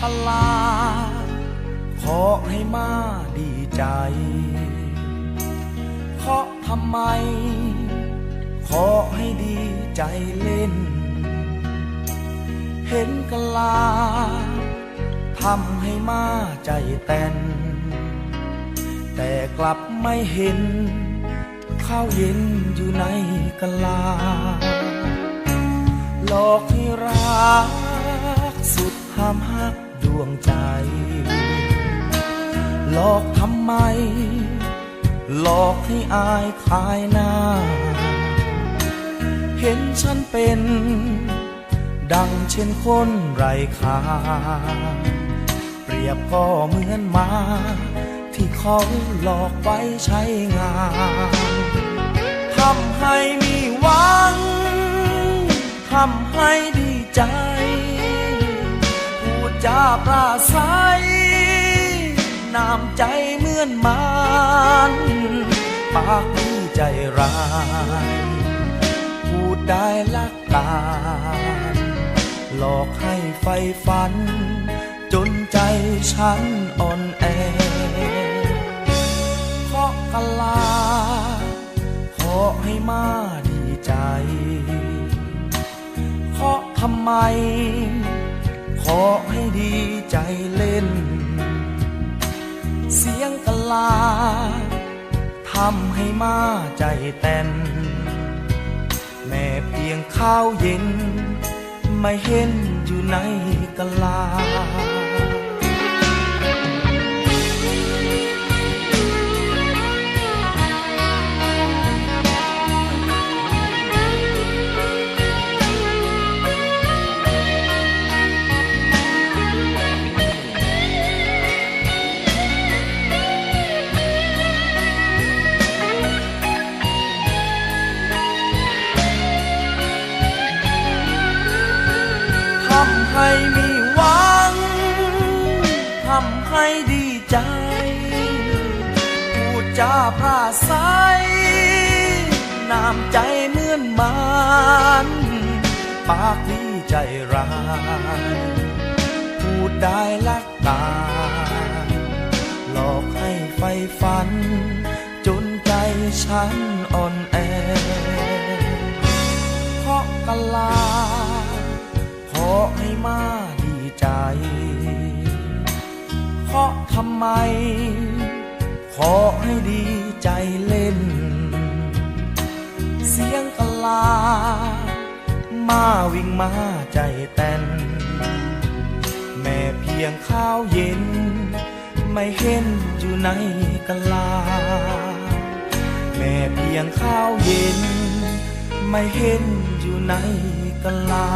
กลา ขอให้มาดีใจเพราะทำไม ขอให้ดีใจเล่น เห็นกะลา ทำให้มาใจเต้นแต่กลับไม่เห็น ข้าวเย็นอยู่ในกะลา หลอกให้รักสุด ห้ามหักดวงใจ หลอกทำไม หลอกให้อายขายหน้า เห็นฉันเป็น ดังเช่นคนไร้ค่าเปรียบก็เหมือนมา ที่เขาหลอกไว้ใช้งานทำให้มีหวังทำให้ดีใจ จาปราศัยน้ำใจเหมือนมานปากที่ใจร้ายพูดได้ลักกาหลอกให้ไฟฝัน จนใจฉันอ่อนแอขอกะลา ขอให้มาดีใจ ขอทำไม ขอให้ดีใจเล่น เสียงกลาทำให้มาใจเต้น แม่เพียงข้าวเย็น ไม่เห็นอยู่ในกลา ใจ พูดจาพราศัยน้ำใจเหมือนมานปากดีใจร้าย พูดได้ลักกาหลอกให้ไฟฝัน จนใจฉันอ่อนแอเพราะกะลา ทำไม ขอให้ดีใจเล่น เสียงกลา มาวิ่งมาใจเต้นแม่เพียงข้าวเย็น ไม่เห็นอยู่ในกลา แม่เพียงข้าวเย็น ไม่เห็นอยู่ในกลา